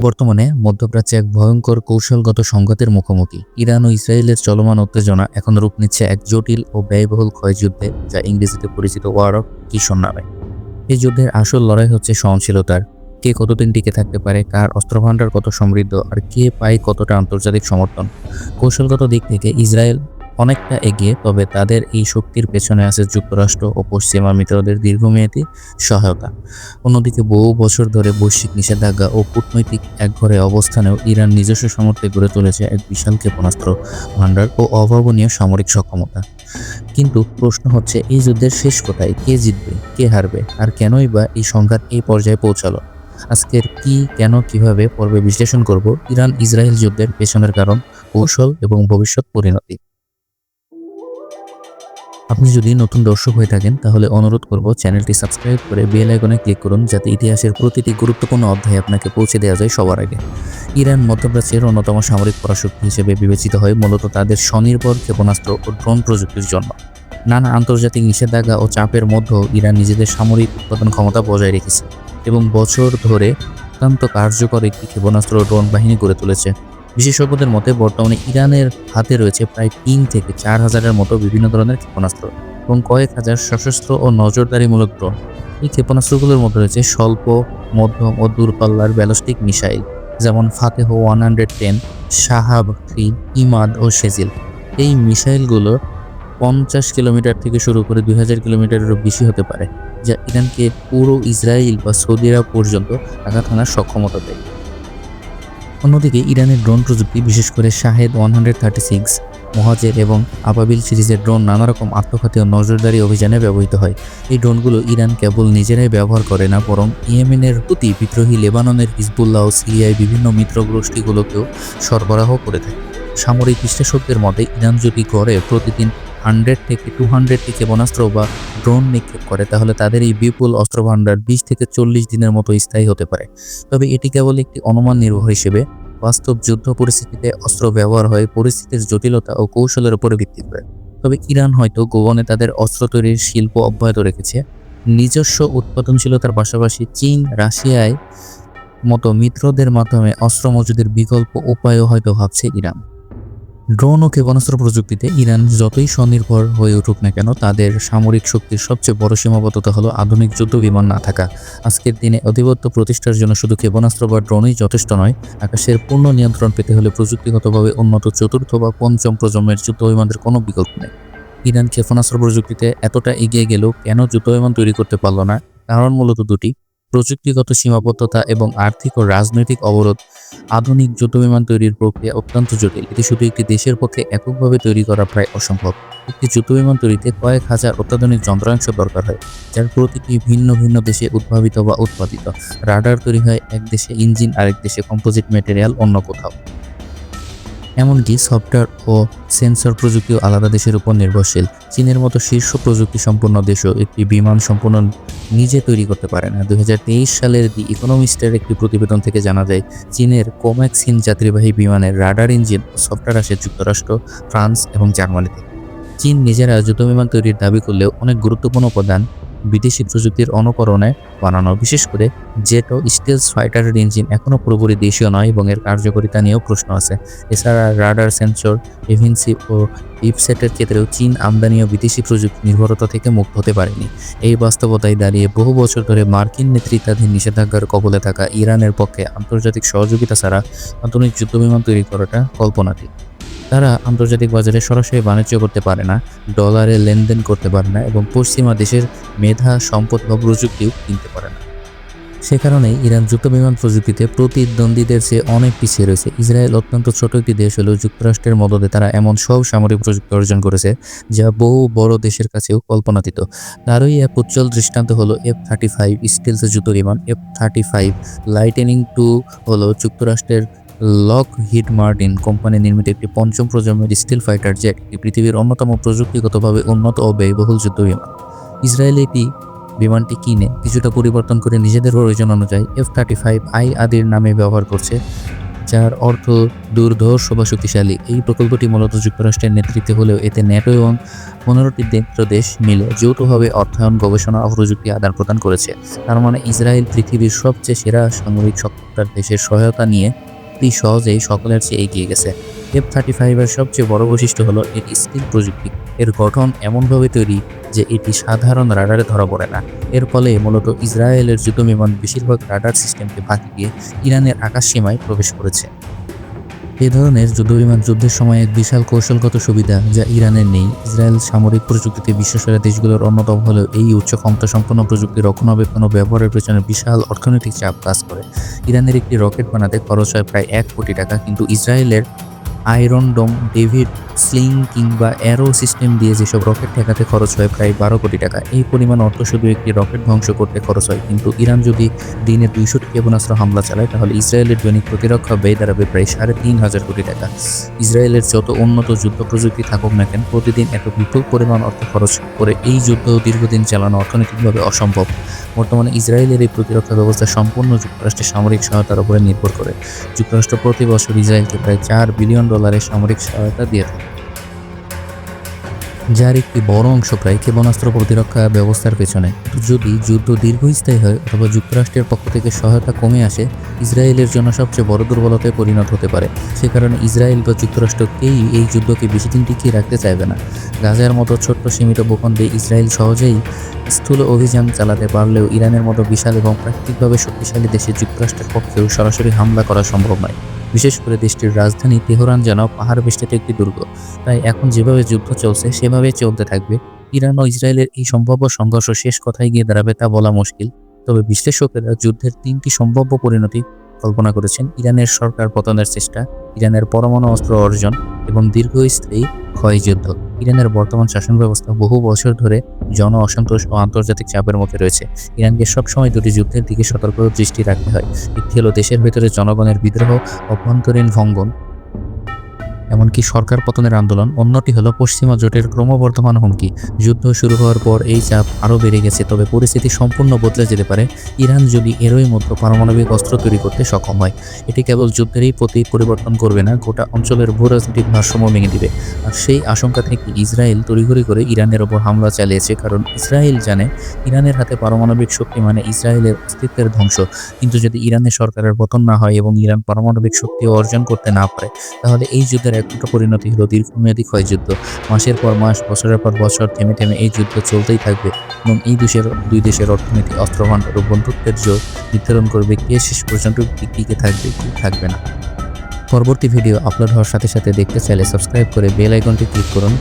বর্তমানে মধ্যপ্রাচ্যে এক ভয়ঙ্কর কৌশলগত সংঘাতের মুখোমুখি। ইরান ও ইসরায়েলের চলমান উত্তেজনা এখন রূপ নিচ্ছে এক জটিল ও ব্যয়বহুল ক্ষয়যুদ্ধে যা ইংরেজিতে পরিচিত ওয়ার অফ কিশোর নামে। এই যুদ্ধের আসল লড়াই হচ্ছে সহনশীলতার। কে কতদিন টিকে থাকতে পারে, কার অস্ত্রভাণ্ডার কত সমৃদ্ধ, আর কে পায় কতটা আন্তর্জাতিক সমর্থন? কৌশলগত দিক থেকে ইসরায়েল অনেকটা এগিয়ে, তবে তাদের এই শক্তির পেছনে আছে যুক্তরাষ্ট্র ও পশ্চিমা মিত্রদের দীর্ঘমেয়াদী সহায়তা। অন্যদিকে বহু বছর ধরে বৈশ্বিক নিষেধাজ্ঞা ও কূটনৈতিক একঘরে অবস্থানেও ইরান নিজস্ব সামর্থ্যে গড়ে তুলেছে এক বিশাল ক্ষেপণাস্ত্র, ভাণ্ডার ও অভাবনীয় সামরিক সক্ষমতা। কিন্তু প্রশ্ন হচ্ছে, এই যুদ্ধের শেষ কোথায়? কে জিতবে? কে হারবে? আর কেনই বা এই সংঘাত এই পর্যায়ে পৌঁছালো? আজকের কি, কেন, কীভাবে পর্বে বিশ্লেষণ করব? ইরান ইসরায়েল যুদ্ধের পেছনের কারণ, কৌশল এবং ভবিষ্যৎ পরিণতি। আপনি যদি নতুন দর্শক হয়ে থাকেন, তাহলে অনুরোধ করব চ্যানেলটি সাবস্ক্রাইব করে বেল আইকনে ক্লিক করুন যাতে ইতিহাসের প্রতিটি গুরুত্বপূর্ণ অধ্যায় আপনাকে পৌঁছে দেওয়া যায় সবার আগে। ইরান মধ্যপ্রাচ্যের অন্যতম সামরিক পরাশক্তি হিসেবে বিবেচিত হয় মূলত তাদের স্বনির্ভর ক্ষেপণাস্ত্র ও ড্রোন প্রযুক্তির জন্য নানা আন্তর্জাতিক নিষেধাজ্ঞা ও চাপের মধ্যেও ইরান নিজেদের সামরিক উৎপাদন ক্ষমতা বজায় রেখেছে এবং বছর ধরে অত্যন্ত কার্যকর একটি ক্ষেপণাস্ত্র ও ড্রোন বাহিনী গড়ে তুলেছে। বিশেষজ্ঞদের মতে, বর্তমানে ইরানের হাতে রয়েছে প্রায় তিন থেকে চার হাজারের মতো বিভিন্ন ধরনের ক্ষেপণাস্ত্র এবং কয়েক হাজার সশস্ত্র ও নজরদারিমূলক ড্রোন। এই ক্ষেপণাস্ত্রগুলোর মধ্যে রয়েছে স্বল্প, মধ্যম ও দূরপাল্লার ব্যালিস্টিক মিসাইল, যেমন Fateh one hundred ten, Shahab three, Emad ও শেজিল এই মিসাইলগুলো পঞ্চাশ কিলোমিটার থেকে শুরু করে দুই হাজার কিলোমিটারেরও বেশি হতে পারে, যা ইরানকে পুরো ইসরায়েল বা সৌদি আরব পর্যন্ত আঘাত হানার সক্ষমতা দেয়। অন্যদিকে ইরানের ড্রোন প্রযুক্তি, বিশেষ করে Shahed one hundred thirty six, Mohajer এবং আবাবিল সিরিজের ড্রোন নানা রকম আত্মঘাতী ও নজরদারি অভিযানে ব্যবহৃত হয়। এই ড্রোনগুলো ইরান কেবল নিজেরাই ব্যবহার করে না, বরং ইয়েমেনের প্রতি বিদ্রোহী লেবাননের হিজবুল্লাহ ও সিরিয়ায় বিভিন্ন মিত্র গোষ্ঠীগুলোকেও সরবরাহ করে থাকে। সামরিক বিশ্লেষকদের মতে, ইরান যদি গড়ে প্রতিদিন হান্ড্রেড থেকে টু হান্ড্রেড হান্ড্রেডটি ক্ষেপণাস্ত্র বা ড্রোন নিক্ষেপ করে, তাহলে তাদের এই বিপুল অস্ত্রভাণ্ডার বিশ থেকে চল্লিশ দিনের মতো স্থায়ী হতে পারে। তবে এটি কেবল একটি অনুমান নির্ভর হিসেবে বাস্তব যুদ্ধ পরিস্থিতিতে অস্ত্র ব্যবহার হয়, পরিস্থিতির জটিলতা ও কৌশলের উপরে ভিত্তি করে। তবে ইরান হয়তো গোপনে তাদের অস্ত্র তৈরির শিল্প অব্যাহত রেখেছে। নিজস্ব উৎপাদনশীলতার পাশাপাশি চীন, রাশিয়ায় মতো মিত্রদের মাধ্যমে অস্ত্র মজুদের বিকল্প উপায়ও হয়তো ভাবছে ইরান। ড্রোন ও ক্ষেপণাস্ত্র প্রযুক্তিতে ইরান যতই স্বনির্ভর হয়ে উঠুক না কেন, তাদের সামরিক শক্তির সবচেয়ে বড় সীমাবদ্ধতা হলো আধুনিক যুদ্ধ বিমান না থাকা। আজকের দিনে অধিপত্য প্রতিষ্ঠার জন্য শুধু ক্ষেপণাস্ত্র বা ড্রোনই যথেষ্ট নয়, আকাশের পূর্ণ নিয়ন্ত্রণ পেতে হলে প্রযুক্তিগতভাবে উন্নত চতুর্থ বা পঞ্চম প্রজন্মের যুদ্ধ বিমানের কোনো বিকল্প নেই। ইরান ক্ষেপণাস্ত্র প্রযুক্তিতে এতটা এগিয়ে গেলেও কেন যুদ্ধ বিমান তৈরি করতে পারল না? কারণ মূলত দুটি, প্রযুক্তিগত সীমাবদ্ধতা এবং আর্থিক ও রাজনৈতিক অবরোধ। আধুনিক যুদ্ধ বিমান তৈরির প্রক্রিয়া অত্যন্ত জটিল। এটি শুধু একটি দেশের পক্ষে এককভাবে তৈরি করা প্রায় অসম্ভব। একটি যুদ্ধ বিমান তৈরিতে কয়েক হাজার অত্যাধুনিক যন্ত্রাংশ দরকার হয়, যার প্রতিটি ভিন্ন ভিন্ন দেশে উদ্ভাবিত বা উৎপাদিত। রাডার তৈরি হয় এক দেশে ইঞ্জিন, আরেক দেশে কম্পোজিট মেটেরিয়াল, অন্য কোথাও। এমনকি সফটওয়্যার ও সেন্সর প্রযুক্তিও আলাদা দেশের উপর নির্ভরশীল। চীনের মতো শীর্ষ প্রযুক্তি সম্পন্ন দেশও একটি বিমান সম্পূর্ণ নিজে তৈরি করতে পারে না। দুই হাজার তেইশ সালের দি ইকোনমিস্টের একটি প্রতিবেদন থেকে জানা যায়, চীনের কোম্যাক্সিন যাত্রীবাহী বিমানের রাডার ইঞ্জিন সফটওয়্যার আসে যুক্তরাষ্ট্র, ফ্রান্স এবং জার্মানি থেকে চীন নিজেরা যুদ্ধ বিমান তৈরির দাবি করলেও অনেক গুরুত্বপূর্ণ উপাদান বিদেশি প্রযুক্তির অনুকরণে বানানো, বিশেষ করে জেট ও ফাইটারের ইঞ্জিন এখনও পুরোপুরি দেশীয় নয় এবং এর কার্যকারিতা নিয়েও প্রশ্ন আছে। এছাড়া রাডার সেন্সর এভিনসি ও ইপসেটের ক্ষেত্রেও চীন আমদানি ও বিদেশি প্রযুক্তি নির্ভরতা থেকে মুক্ত হতে পারেনি। এই বাস্তবতায় দাঁড়িয়ে বহু বছর ধরে মার্কিন নেতৃত্বাধীন নিষেধাজ্ঞার কবলে থাকা ইরানের পক্ষে আন্তর্জাতিক সহযোগিতা ছাড়া আধুনিক যুদ্ধবিমান তৈরি করাটা কল্পনাতীত। তারা আন্তর্জাতিক বাজারে সরাসরি বাণিজ্য করতে পারে না ডলারে লেনদেন করতে পারে না এবং পশ্চিমা দেশের মেধা, সম্পদ বা প্রযুক্তিও কিনতে পারে না। সে কারণেই ইরান যুদ্ধবিমান প্রযুক্তিতে প্রতিদ্বন্দ্বীদের চেয়ে অনেক পিছিয়ে রয়েছে। ইসরায়েল অত্যন্ত ছোট একটি দেশ হলেও যুক্তরাষ্ট্রের মদদে তারা এমন সব সামরিক প্রযুক্তি অর্জন করেছে যা বহু বড় দেশের কাছেও কল্পনাতীত। তারই এক উজ্জ্বল দৃষ্টান্ত হলো এফ থার্টি ফাইভ স্টিলস যুদ্ধ বিমান। F thirty five lightning two হলো যুক্তরাষ্ট্রের লক হিড মার্টিন কোম্পানি নির্মিত একটি পঞ্চম প্রজন্মের স্টিল ফাইটার জেট পৃথিবীর অন্যতম প্রযুক্তিগতভাবে উন্নত ও ব্যয়বহুল যুদ্ধ বিমান। ইসরায়েল এটি বিমানটি কিনে কিছুটা পরিবর্তন করে নিজেদের প্রয়োজন অনুযায়ী এফ থার্টি ফাইভ আই আদির নামে ব্যবহার করছে, যার অর্থ দুর্ধর্ষ বা শক্তিশালী। এই প্রকল্পটি মূলত যুক্তরাষ্ট্রের নেতৃত্বে হলেও এতে ন্যাটো এবং পনেরোটি মিত্র দেশ মিলে যৌথভাবে অর্থায়ন, গবেষণা ও প্রযুক্তি আদান প্রদান করেছে। তার মানে ইসরায়েল পৃথিবীর সবচেয়ে সেরা সামরিক সক্ষমতার দেশের সহায়তা নিয়ে অতি সহজেই সকলের চেয়ে এগিয়ে গেছে এফ থার্টি ফাইভের সবচেয়ে বড় বৈশিষ্ট্য হলো এর স্টিল প্রযুক্তি। এর গঠন এমনভাবে তৈরি যে এটি সাধারণ রাডারে ধরা পড়ে না। এর ফলে মূলত ইসরায়েলের যুদ্ধ বিমান বেশিরভাগ রাডার সিস্টেমকে ফাঁকি দিয়ে ইরানের আকাশ সীমায় প্রবেশ করেছে। এ ধরনের যুদ্ধবিমান যুদ্ধের সময় এক বিশাল কৌশলগত সুবিধা যা ইরানের নেই। ইসরায়েল সামরিক প্রযুক্তিতে বিশ্বসেরা দেশগুলোর অন্যতম হলেও এই উচ্চ ক্ষমতা সম্পন্ন প্রযুক্তি রক্ষণাবেক্ষণ ও ব্যবহারের পেছনে বিশাল অর্থনৈতিক চাপ কাজ করে। ইরানের একটি রকেট বানাতে খরচ হয় প্রায় এক কোটি টাকা, কিন্তু ইসরায়েলের আয়রন ডোম, ডেভিড স্লিং কিংবা অ্যারো সিস্টেম দিয়ে যেসব রকেট ঠেকাতে খরচ হয় প্রায় বারো কোটি টাকা। এই পরিমাণ অর্থ শুধু একটি রকেট ধ্বংস করতে খরচ হয়। কিন্তু ইরান যদি দিনে দুইশোটি ক্ষেপণাস্ত্র হামলা চালায়, তাহলে ইসরায়েলের দৈনিক প্রতিরক্ষা ব্যয় দাঁড়াবে প্রায় সাড়ে তিন হাজার কোটি টাকা। ইসরায়েলের যত উন্নত যুদ্ধ প্রযুক্তি থাকুক না কেন, প্রতিদিন এত বিপুল পরিমাণ অর্থ খরচ করে এই যুদ্ধ দীর্ঘদিন চালানো অর্থনৈতিকভাবে অসম্ভব। বর্তমানে ইসরায়েলের এই প্রতিরক্ষা ব্যবস্থা সম্পূর্ণ যুক্তরাষ্ট্রের সামরিক সহায়তার উপরে নির্ভর করে। যুক্তরাষ্ট্র প্রতি বছর ইসরায়েলকে প্রায় চার বিলিয়ন ডলারের সামরিক সহায়তা দিয়ে থাকে। যার একটি বড় অংশ প্রায় ক্ষেপণাস্ত্র প্রতিরক্ষা ব্যবস্থার পেছনে। যদি যুদ্ধ দীর্ঘস্থায়ী হয় অথবা যুক্তরাষ্ট্রের পক্ষ থেকে সহায়তা কমে আসে, ইসরায়েলের জন্য সবচেয়ে বড় দুর্বলতায় পরিণত হতে পারে। সে কারণে ইসরায়েল বা যুক্তরাষ্ট্রকেই এই যুদ্ধকে বেশি দিন টিকিয়ে রাখতে চাইবে না। গাজার মতো ছোট্ট সীমিত ভূখণ্ডে ইসরায়েল সহজেই স্থূল অভিযান চালাতে পারলেও ইরানের মতো বিশাল এবং প্রাকৃতিকভাবে শক্তিশালী দেশে যুক্তরাষ্ট্রের পক্ষেও সরাসরি হামলা করা সম্ভব নয়। বিশেষ করে দেশটির রাজধানী তেহরান যেন পাহাড় বেষ্টিত একটি দুর্গ। তাই এখন যেভাবে যুদ্ধ চলছে, সেভাবেই চলতে থাকবে। ইরান ও ইসরায়েলের এই সম্ভাব্য সংঘর্ষ শেষ কথায় গিয়ে দাঁড়াবে তা বলা মুশকিল। তবে বিশ্লেষকেরা যুদ্ধের তিনটি সম্ভাব্য পরিণতি কল্পনা করেছেন। ইরানের সরকার পতনের চেষ্টা, ইরানের পরমাণু অস্ত্র অর্জন এবং দীর্ঘস্থায়ী ক্ষয়যুদ্ধ। ইরানের বর্তমান শাসন ব্যবস্থা বহু বছর ধরে জন অসন্তোষ ও আন্তর্জাতিক চাপের মধ্যে রয়েছে। ইরানকে সবসময় দুটি যুদ্ধের দিকে সতর্ক দৃষ্টি রাখতে হয়। একটি হলো দেশের ভেতরে জনগণের বিদ্রোহ, অভ্যন্তরীণ ভঙ্গন। এমনকি সরকার পতনের আন্দোলন, অন্যটি হলো পশ্চিমা জোটের ক্রমবর্ধমান হুমকি। যুদ্ধ শুরু হওয়ার পর এই চাপ আরও বেড়ে গেছে, তবে পরিস্থিতি সম্পূর্ণ বদলে যেতে পারে। ইরান যদি এরই মধ্যে পারমাণবিক অস্ত্র তৈরি করতে সক্ষম হয়, এটি কেবল যুদ্ধেরই প্রতি পরিবর্তন করবে না, গোটা অঞ্চলের ভূরাজনৈতিক ভারসাম্য ভেঙে দিবে। আর সেই আশঙ্কা থেকে ইসরায়েল তড়িঘড়ি করে ইরানের ওপর হামলা চালিয়েছে, কারণ ইসরায়েল জানে ইরানের হাতে পারমাণবিক শক্তি মানে ইসরায়েলের অস্তিত্বের ধ্বংস। কিন্তু যদি ইরানের সরকারের পতন না হয় এবং ইরান পারমাণবিক শক্তি অর্জন করতে না পারে, তাহলে এই যুদ্ধের একটা পরিণতি হলো দীর্ঘমেয়াদী ক্ষয়যুদ্ধ মাসের পর মাস, বছরের পর বছর থেমে থেমে এই যুদ্ধ চলতেই থাকবে এবং এই দেশের, দুই দেশের অর্থনীতি অস্ত্রভাণ্ডার ও বন্ধুত্বের জোর নির্ধারণ করবে কে শেষ পর্যন্ত টিকে থাকবে, কি থাকবে না। পরবর্তী ভিডিও আপলোড হওয়ার সাথে সাথে দেখতে চাইলে সাবস্ক্রাইব করে বেল আইকনটি ক্লিক করুন।